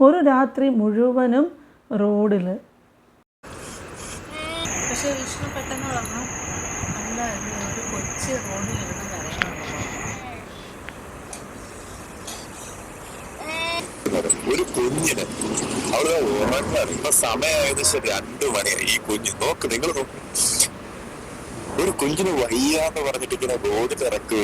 ഒരു രാത്രി മുഴുവനും റോഡിൽ പക്ഷെ വിഷ്ണു പെട്ടെന്ന് പറഞ്ഞു അല്ല ഇത് ഒരു കൊച്ചു റോഡിലിരുന്ന് കരയുന്നുണ്ട്. ഒരു കുഞ്ഞിന്. അവിടെ ഉറങ്ങാൻ ഇപ്പൊ സമയം ഏകദേശം രണ്ടു മണിയായി. ഈ കുഞ്ഞ് നോക്ക് നിങ്ങൾ നോക്ക്. ഒരു കുഞ്ഞിന് വയ്യാന്ന് പറഞ്ഞിട്ട് ഇങ്ങനെ റോഡിൽ ഇറക്കി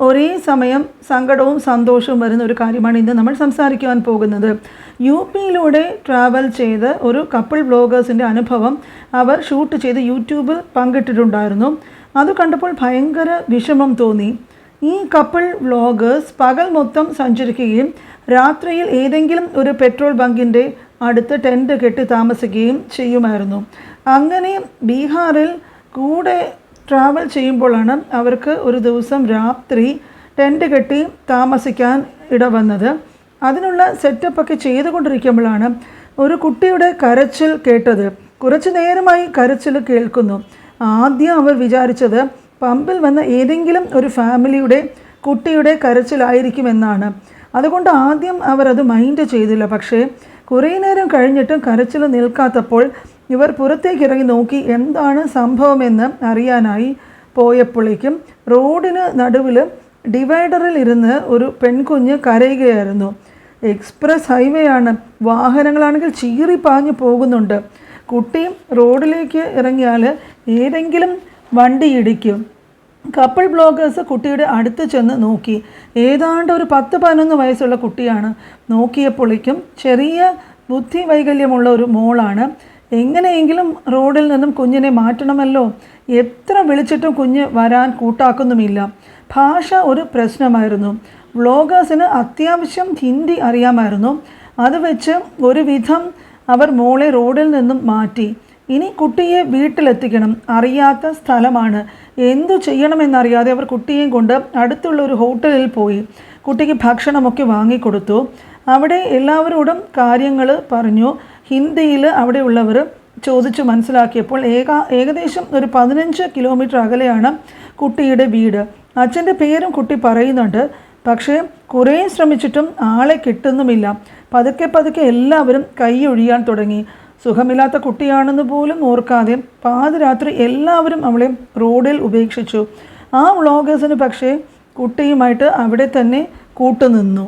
ഒരേ സമയം സങ്കടവും സന്തോഷവും വരുന്ന ഒരു കാര്യമാണ് ഇന്ന് നമ്മൾ സംസാരിക്കുവാൻ പോകുന്നത്. യു പിയിലൂടെ ട്രാവൽ ചെയ്ത് ഒരു കപ്പിൾ ബ്ലോഗേഴ്സിന്റെ അനുഭവം അവർ ഷൂട്ട് ചെയ്ത് യൂട്യൂബ് പങ്കിട്ടിട്ടുണ്ടായിരുന്നു. അത് കണ്ടപ്പോൾ ഭയങ്കര വിഷമം തോന്നി. ഈ കപ്പിൾ വ്ളോഗേഴ്സ് പകൽ മൊത്തം സഞ്ചരിക്കുകയും രാത്രിയിൽ ഏതെങ്കിലും ഒരു പെട്രോൾ ബങ്കിന്റെ അടുത്ത് ടെന്റ് കെട്ടി താമസിക്കുകയും ചെയ്യുമായിരുന്നു. അങ്ങനെ ബീഹാറിൽ കൂടെ ട്രാവൽ ചെയ്യുമ്പോഴാണ് അവർക്ക് ഒരു ദിവസം രാത്രി ടെന്റ് കെട്ടി താമസിക്കാൻ ഇട വന്നത് അതിനുള്ള സെറ്റപ്പൊക്കെ ചെയ്തുകൊണ്ടിരിക്കുമ്പോഴാണ് ഒരു കുട്ടിയുടെ കരച്ചിൽ കേട്ടത്. കുറച്ചു നേരമായി കരച്ചിൽ കേൾക്കുന്നു. ആദ്യം അവർ വിചാരിച്ചത് പമ്പിൽ വന്ന ഏതെങ്കിലും ഒരു ഫാമിലിയുടെ കുട്ടിയുടെ കരച്ചിലായിരിക്കുമെന്നാണ്. അതുകൊണ്ട് ആദ്യം അവർ അത് മൈൻഡ് ചെയ്തില്ല. പക്ഷേ കുറേ നേരം കഴിഞ്ഞിട്ടും കരച്ചിൽ നിൽക്കാത്തപ്പോൾ ഇവർ പുറത്തേക്ക് ഇറങ്ങി നോക്കി എന്താണ് സംഭവമെന്ന് അറിയാനായി പോയപ്പോഴേക്കും റോഡിന് നടുവിൽ ഡിവൈഡറിൽ ഇരുന്ന് ഒരു പെൺകുഞ്ഞ് കരയുകയായിരുന്നു. എക്സ്പ്രസ് ഹൈവേ ആണ് വാഹനങ്ങളാണെങ്കിൽ ചീറി പാഞ്ഞു പോകുന്നുണ്ട്. കുട്ടി റോഡിലേക്ക് ഇറങ്ങിയാൽ ഏതെങ്കിലും വണ്ടി ഇടിക്കും. കപ്പിൾ ബ്ലോഗേഴ്സ് കുട്ടിയുടെ അടുത്ത് ചെന്ന് നോക്കി. ഏതാണ്ട് ഒരു പത്ത് പതിനൊന്ന് വയസ്സുള്ള കുട്ടിയാണ്. നോക്കിയപ്പോഴേക്കും ചെറിയ ബുദ്ധി വൈകല്യമുള്ള ഒരു മോളാണ്. എങ്ങനെയെങ്കിലും റോഡിൽ നിന്നും കുഞ്ഞിനെ മാറ്റണമല്ലോ. എത്ര വിളിച്ചിട്ടും കുഞ്ഞ് വരാൻ കൂട്ടാക്കുന്നുമില്ല. ഭാഷ ഒരു പ്രശ്നമായിരുന്നു. വ്ളോഗേഴ്സിന് അത്യാവശ്യം ഹിന്ദി അറിയാമായിരുന്നു. അത് വെച്ച് ഒരുവിധം അവർ മോളെ റോഡിൽ നിന്നും മാറ്റി. ഇനി കുട്ടിയെ വീട്ടിലെത്തിക്കണം. അറിയാത്ത സ്ഥലമാണ്. എന്തു ചെയ്യണമെന്നറിയാതെ അവർ കുട്ടിയെയും കൊണ്ട് അടുത്തുള്ള ഒരു ഹോട്ടലിൽ പോയി. കുട്ടിക്ക് ഭക്ഷണമൊക്കെ വാങ്ങിക്കൊടുത്തു. അവിടെ എല്ലാവരോടും കാര്യങ്ങൾ പറഞ്ഞു. ഹിന്ദിയിൽ അവിടെയുള്ളവർ ചോദിച്ചു മനസ്സിലാക്കിയപ്പോൾ ഏക ഏകദേശം ഒരു പതിനഞ്ച് കിലോമീറ്റർ അകലെയാണ് കുട്ടിയുടെ വീട്. അച്ഛന്റെ പേരും കുട്ടി പറയുന്നുണ്ട് പക്ഷേ കുറേ ശ്രമിച്ചിട്ടും ആളെ കിട്ടുന്നുമില്ല. പതുക്കെ പതുക്കെ എല്ലാവരും കൈയൊഴിയാൻ തുടങ്ങി. സുഖമില്ലാത്ത കുട്ടിയാണെന്ന് പോലും ഓർക്കാതെ പാതിരാത്രി എല്ലാവരും അവളെ റോഡിൽ ഉപേക്ഷിച്ചു. ആ വ്ളോഗേഴ്സിന് പക്ഷേ കുട്ടിയുമായിട്ട് അവിടെ തന്നെ കൂട്ടുനിന്നു.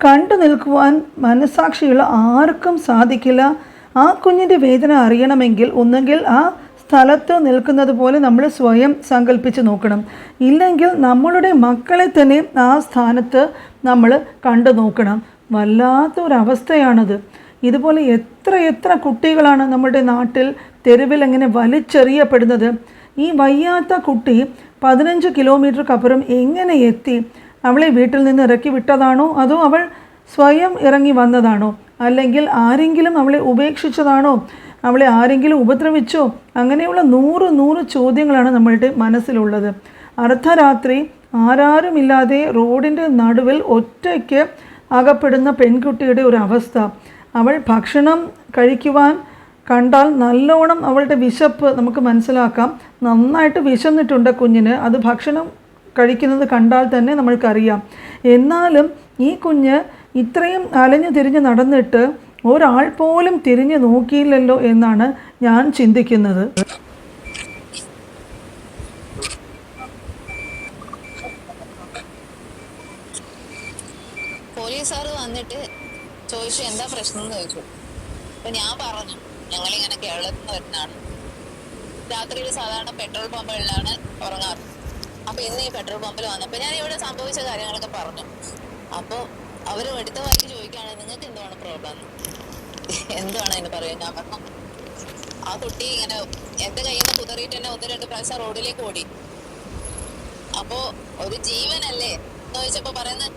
കണ്ടു നിൽക്കുവാൻ മനസാക്ഷിയുള്ള ആർക്കും സാധിക്കില്ല. ആ കുഞ്ഞിന്റെ വേദന അറിയണമെങ്കിൽ ഒന്നുകിൽ ആ സ്ഥലത്ത് നിൽക്കുന്നത് പോലെ നമ്മൾ സ്വയം സങ്കല്പിച്ച് നോക്കണം. ഇല്ലെങ്കിൽ നമ്മളുടെ മക്കളെ തന്നെ ആ സ്ഥാനത്ത് നമ്മൾ കണ്ടു നോക്കണം. വല്ലാത്തൊരവസ്ഥയാണത്. ഇതുപോലെ എത്ര എത്ര കുട്ടികളാണ് നമ്മുടെ നാട്ടിൽ തെരുവിൽ അങ്ങനെ വലിച്ചെറിയപ്പെടുന്നത്. ഈ വയ്യാത്ത കുട്ടി പതിനഞ്ച് കിലോമീറ്റർക്കപ്പുറം എങ്ങനെ എത്തി? അവളെ വീട്ടിൽ നിന്ന് ഇറക്കി വിട്ടതാണോ? അതോ അവൾ സ്വയം ഇറങ്ങി വന്നതാണോ? അല്ലെങ്കിൽ ആരെങ്കിലും അവളെ ഉപേക്ഷിച്ചതാണോ? അവളെ ആരെങ്കിലും ഉപദ്രവിച്ചോ? അങ്ങനെയുള്ള നൂറ് നൂറ് ചോദ്യങ്ങളാണ് നമ്മളുടെ മനസ്സിലുള്ളത്. അർദ്ധരാത്രി ആരാരുമില്ലാതെ റോഡിന്റെ നടുവിൽ ഒറ്റയ്ക്ക് അകപ്പെടുന്ന പെൺകുട്ടിയുടെ ഒരു അവസ്ഥ. അവൾ ഭക്ഷണം കഴിക്കുവാൻ കണ്ടാൽ നല്ലോണം അവളുടെ വിശപ്പ് നമുക്ക് മനസ്സിലാക്കാം. നന്നായിട്ട് വിശന്നിട്ടുണ്ട് കുഞ്ഞിന്. അത് ഭക്ഷണം കഴിക്കുന്നത് കണ്ടാൽ തന്നെ നമ്മൾക്കറിയാം. എന്നാലും ഈ കുഞ്ഞ് ഇത്രയും അലഞ്ഞു തിരിഞ്ഞ് നടന്നിട്ട് ഒരാൾ പോലും തിരിഞ്ഞു നോക്കിയില്ലല്ലോ എന്നാണ് ഞാൻ ചിന്തിക്കുന്നത്. പോലീസുകാർ വന്നിട്ട് ചോദിച്ചു എന്താ പ്രശ്നം? എന്ന് ചോദിച്ചു. അപ്പൊ ഞാൻ പറഞ്ഞു ഞങ്ങളിങ്ങനെ കേരളത്തിൽ നിന്ന് വരുന്നതാണ്. രാത്രിയിൽ സാധാരണ പെട്രോൾ പമ്പുകളിലാണ് ഉറങ്ങാറ്. അപ്പൊ ഇന്ന് ഈ പെട്രോൾ പമ്പിൽ വന്നപ്പോ ഞാൻ ഇവിടെ സംഭവിച്ച കാര്യങ്ങളൊക്കെ പറഞ്ഞു. അപ്പൊ അവർ എടുത്ത വായിക്ക് ചോദിക്കുകയാണ് നിങ്ങൾക്ക് എന്തുവാണ് പ്രോബ്ലം എന്തുവാണ് അതിന് പറയാൻ ഞാൻ പറഞ്ഞു ആ കുട്ടി ഇങ്ങനെ എന്റെ കയ്യിൽ നിന്ന് കുതറിയിട്ട് തന്നെ ഒന്ന് രണ്ട് പ്രാവശ്യം റോഡിലേക്ക് ഓടി. അപ്പോ ഒരു ജീവനല്ലേ? എന്ന് ചോദിച്ചപ്പോ പറയുന്നത്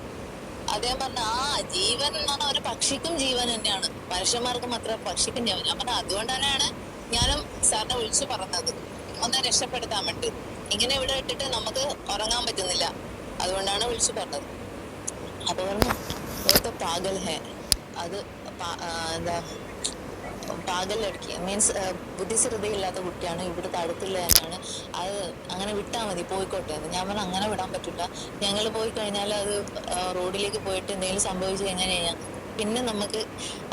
അദ്ദേഹം പറഞ്ഞ ആ ജീവൻ എന്ന് പറഞ്ഞാൽ ഒരു പക്ഷിക്കും ജീവൻ തന്നെയാണ്. മനുഷ്യന്മാർക്ക് മാത്രം പക്ഷിക്കും ജീവൻ. ഞാൻ പറഞ്ഞ അതുകൊണ്ട് തന്നെയാണ് ഞാനും സാറിനെ വിളിച്ചു പറഞ്ഞത്. ഒന്ന് രക്ഷപ്പെടുത്താൻ വേണ്ടി. ഇങ്ങനെ ഇവിടെ ഇട്ടിട്ട് നമുക്ക് ഉറങ്ങാൻ പറ്റുന്നില്ല. അതുകൊണ്ടാണ് വിളിച്ചു പറഞ്ഞത്. അപ്പൊ പറഞ്ഞു ഇവിടുത്തെ പാഗൽ ഹേ. അത് എന്താ പാഗൽ ലടുക്കി മീൻസ് ബുദ്ധിസ്ഥിരതയില്ലാത്ത കുട്ടിയാണ് ഇവിടുത്തെ അടുത്തുള്ള തന്നെയാണ്. അത് അങ്ങനെ വിട്ടാൽ മതി പോയിക്കോട്ടെ എന്ന്. ഞാൻ പറഞ്ഞു അങ്ങനെ വിടാൻ പറ്റില്ല ഞങ്ങൾ പോയി കഴിഞ്ഞാൽ അത് റോഡിലേക്ക് പോയിട്ട് എന്തെങ്കിലും സംഭവിച്ചു കഴിഞ്ഞാൽ പിന്നെ നമുക്ക്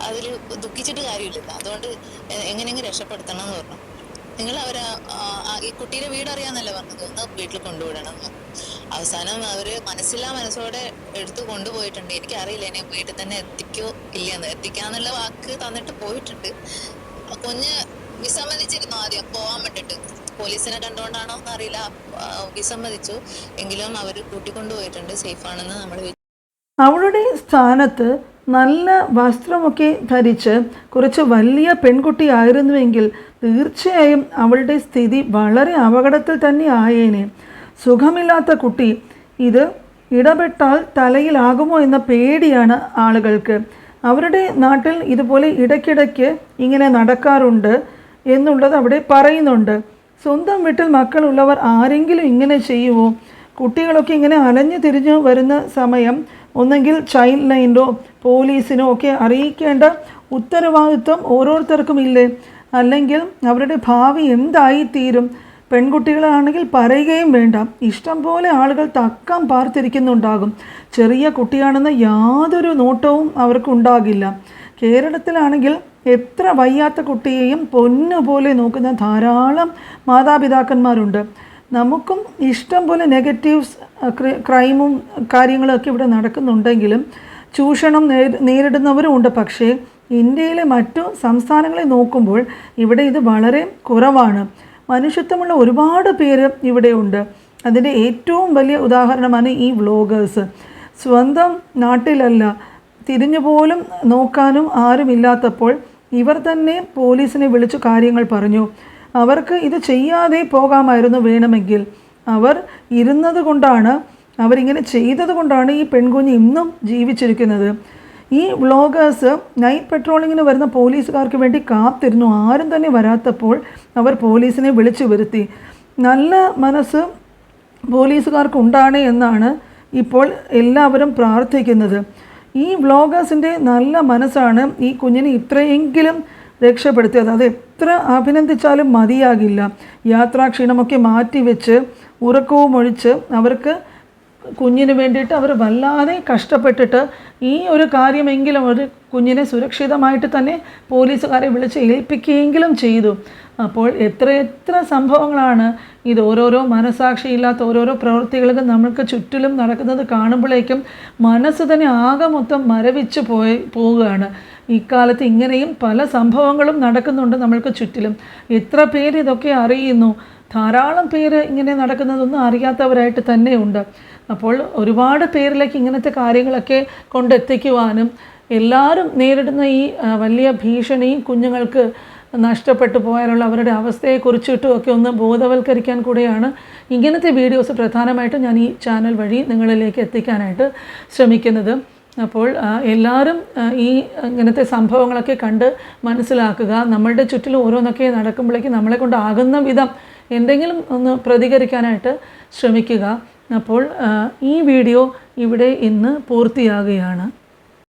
അതിൽ ദുഃഖിച്ചിട്ട് കാര്യമില്ല അതുകൊണ്ട് എങ്ങനെയെങ്കിലും രക്ഷപ്പെടുത്തണം എന്ന് പറഞ്ഞു. നിങ്ങൾ അവരെ ഈ കുട്ടിയുടെ വീട് അറിയാന്നല്ലേ പറഞ്ഞത്? ഒന്ന് വീട്ടിൽ കൊണ്ടുവിടണം. അവസാനം അവർ മനസ്സില്ലാ മനസ്സോടെ എടുത്തു കൊണ്ടുപോയിട്ടുണ്ട്. എനിക്ക് അറിയില്ല ഇനി വീട്ടിൽ തന്നെ എത്തിക്കോ ഇല്ലയെന്ന്. എത്തിക്കാന്നുള്ള വാക്ക് തന്നിട്ട് പോയിട്ടുണ്ട്. കുഞ്ഞ് വിസമ്മതിച്ചിരുന്നു ആദ്യം പോവാൻ വേണ്ടിട്ട്. പോലീസിനെ കണ്ടുകൊണ്ടാണോ എന്നറിയില്ല. അറിയില്ല വിസമ്മതിച്ചു. എങ്കിലും അവർ കൂട്ടിക്കൊണ്ടുപോയിട്ടുണ്ട്. സേഫാണെന്ന് നമ്മൾ അവളുടെ സ്ഥാനത്ത് നല്ല വസ്ത്രമൊക്കെ ധരിച്ച് കുറച്ച് വലിയ പെൺകുട്ടിയായിരുന്നുവെങ്കിൽ തീർച്ചയായും അവളുടെ സ്ഥിതി വളരെ അപകടത്തിൽ തന്നെ ആയേനെ. സുഖമില്ലാത്ത കുട്ടി ഇത് ഇടപെട്ടാൽ തലയിലാകുമോ എന്ന പേടിയാണ് ആളുകൾക്ക്. അവരുടെ നാട്ടിൽ ഇതുപോലെ ഇടയ്ക്കിടയ്ക്ക് ഇങ്ങനെ നടക്കാറുണ്ട് എന്നുള്ളത് അവിടെ പറയുന്നുണ്ട്. സ്വന്തം വീട്ടിൽ മക്കളുള്ളവർ ആരെങ്കിലും ഇങ്ങനെ ചെയ്യുമോ? കുട്ടികളൊക്കെ ഇങ്ങനെ അലഞ്ഞു തിരിഞ്ഞു വരുന്ന സമയം ഒന്നെങ്കിൽ ചൈൽഡ് ലൈനിലോ പോലീസിനോ ഒക്കെ അറിയിക്കേണ്ട ഉത്തരവാദിത്വം ഓരോരുത്തർക്കും ഇല്ലേ? അല്ലെങ്കിൽ അവരുടെ ഭാവി എന്തായിത്തീരും? പെൺകുട്ടികളാണെങ്കിൽ പറയുകയും വേണ്ട. ഇഷ്ടം പോലെ ആളുകൾ തക്കം പാർത്തിരിക്കുന്നുണ്ടാകും. ചെറിയ കുട്ടിയാണെന്ന യാതൊരു നോട്ടവും അവർക്കുണ്ടാകില്ല. കേരളത്തിലാണെങ്കിൽ എത്ര വയ്യാത്ത കുട്ടിയെയും പൊന്നുപോലെ നോക്കുന്ന ധാരാളം മാതാപിതാക്കന്മാരുണ്ട്. നമുക്കും ഇഷ്ടം പോലെ നെഗറ്റീവ്സ് ക്രൈമും കാര്യങ്ങളൊക്കെ ഇവിടെ നടക്കുന്നുണ്ടെങ്കിലും ചൂഷണം നേരി- നേരിടുന്നവരും ഉണ്ട്. പക്ഷേ ഇന്ത്യയിലെ മറ്റു സംസ്ഥാനങ്ങളെ നോക്കുമ്പോൾ ഇവിടെ ഇത് വളരെ കുറവാണ്. മനുഷ്യത്വമുള്ള ഒരുപാട് പേര് ഇവിടെയുണ്ട് അതിന്റെ ഏറ്റവും വലിയ ഉദാഹരണമാണ് ഈ വ്ളോഗേഴ്സ് സ്വന്തം നാട്ടിലല്ല തിരിഞ്ഞു പോലും നോക്കാനും ആരുമില്ലാത്തപ്പോൾ ഇവർ തന്നെ പോലീസിനെ വിളിച്ചു കാര്യങ്ങൾ പറഞ്ഞു. അവർക്ക് ഇത് ചെയ്യാതെ പോകാമായിരുന്നു വേണമെങ്കിൽ. അവർ ഇരുന്നത് കൊണ്ടാണ് അവരിങ്ങനെ ചെയ്തത് കൊണ്ടാണ് ഈ പെൺകുഞ്ഞ് ഇന്നും ജീവിച്ചിരിക്കുന്നത്. ഈ വ്ളോഗേഴ്സ് നൈറ്റ് പെട്രോളിങ്ങിന് വരുന്ന പോലീസുകാർക്ക് വേണ്ടി കാത്തിരുന്നു. ആരും തന്നെ വരാത്തപ്പോൾ അവർ പോലീസിനെ വിളിച്ചു വരുത്തി. നല്ല മനസ്സ് പോലീസുകാർക്ക് ഉണ്ടാണ് എന്നാണ് ഇപ്പോൾ എല്ലാവരും പ്രാർത്ഥിക്കുന്നത്. ഈ വ്ളോഗേഴ്സിന്റെ നല്ല മനസ്സാണ് ഈ കുഞ്ഞിനെ ഇത്രയെങ്കിലും രക്ഷപ്പെടുത്തിയത് അത് എത്ര അഭിനന്ദിച്ചാലും മതിയാകില്ല. യാത്രാക്ഷീണമൊക്കെ മാറ്റിവെച്ച് ഉറക്കവും ഒഴിച്ച് അവർക്ക് കുഞ്ഞിന് വേണ്ടിയിട്ട് അവർ വല്ലാതെ കഷ്ടപ്പെട്ടിട്ട് ഈ ഒരു കാര്യമെങ്കിലും ഒരു കുഞ്ഞിനെ സുരക്ഷിതമായിട്ട് തന്നെ പോലീസുകാരെ വിളിച്ച് ഏൽപ്പിക്കുകയെങ്കിലും ചെയ്തു. അപ്പോൾ എത്ര എത്ര സംഭവങ്ങളാണ് ഇത് ഓരോരോ മനസാക്ഷിയില്ലാത്ത ഓരോരോ പ്രവൃത്തികൾക്ക് നമ്മൾക്ക് ചുറ്റിലും നടക്കുന്നത് കാണുമ്പോഴേക്കും മനസ്സ് തന്നെ ആകെ മൊത്തം മരവിച്ച് പോയി പോവുകയാണ്. ഇക്കാലത്ത് ഇങ്ങനെയും പല സംഭവങ്ങളും നടക്കുന്നുണ്ട് നമ്മൾക്ക് ചുറ്റിലും. എത്ര പേര് ഇതൊക്കെ അറിയുന്നു? ധാരാളം പേര് ഇങ്ങനെ നടക്കുന്നതൊന്നും അറിയാത്തവരായിട്ട് തന്നെയുണ്ട്. അപ്പോൾ ഒരുപാട് പേരിലേക്ക് ഇങ്ങനത്തെ കാര്യങ്ങളൊക്കെ കൊണ്ടെത്തിക്കുവാനും എല്ലാവരും നേരിടുന്ന ഈ വലിയ ഭീഷണി കുഞ്ഞുങ്ങൾക്ക് നഷ്ടപ്പെട്ടു പോയാലുള്ള അവരുടെ അവസ്ഥയെക്കുറിച്ചിട്ടും ഒക്കെ ഒന്ന് ബോധവൽക്കരിക്കാൻ കൂടെയാണ് ഇങ്ങനത്തെ വീഡിയോസ് പ്രധാനമായിട്ടും ഞാൻ ഈ ചാനൽ വഴി നിങ്ങളിലേക്ക് എത്തിക്കാനായിട്ട് ശ്രമിക്കുന്നത്. അപ്പോൾ എല്ലാവരും ഈ ഇങ്ങനത്തെ സംഭവങ്ങളൊക്കെ കണ്ട് മനസ്സിലാക്കുക. നമ്മളുടെ ചുറ്റിലും ഓരോന്നൊക്കെ നടക്കുമ്പോഴേക്കും നമ്മളെ കൊണ്ടാകുന്ന വിധം എന്തെങ്കിലും ഒന്ന് പ്രതികരിക്കാനായിട്ട് ശ്രമിക്കുക. അപ്പോൾ ഈ വീഡിയോ ഇവിടെ ഇന്ന് പൂർത്തിയാകുകയാണ്.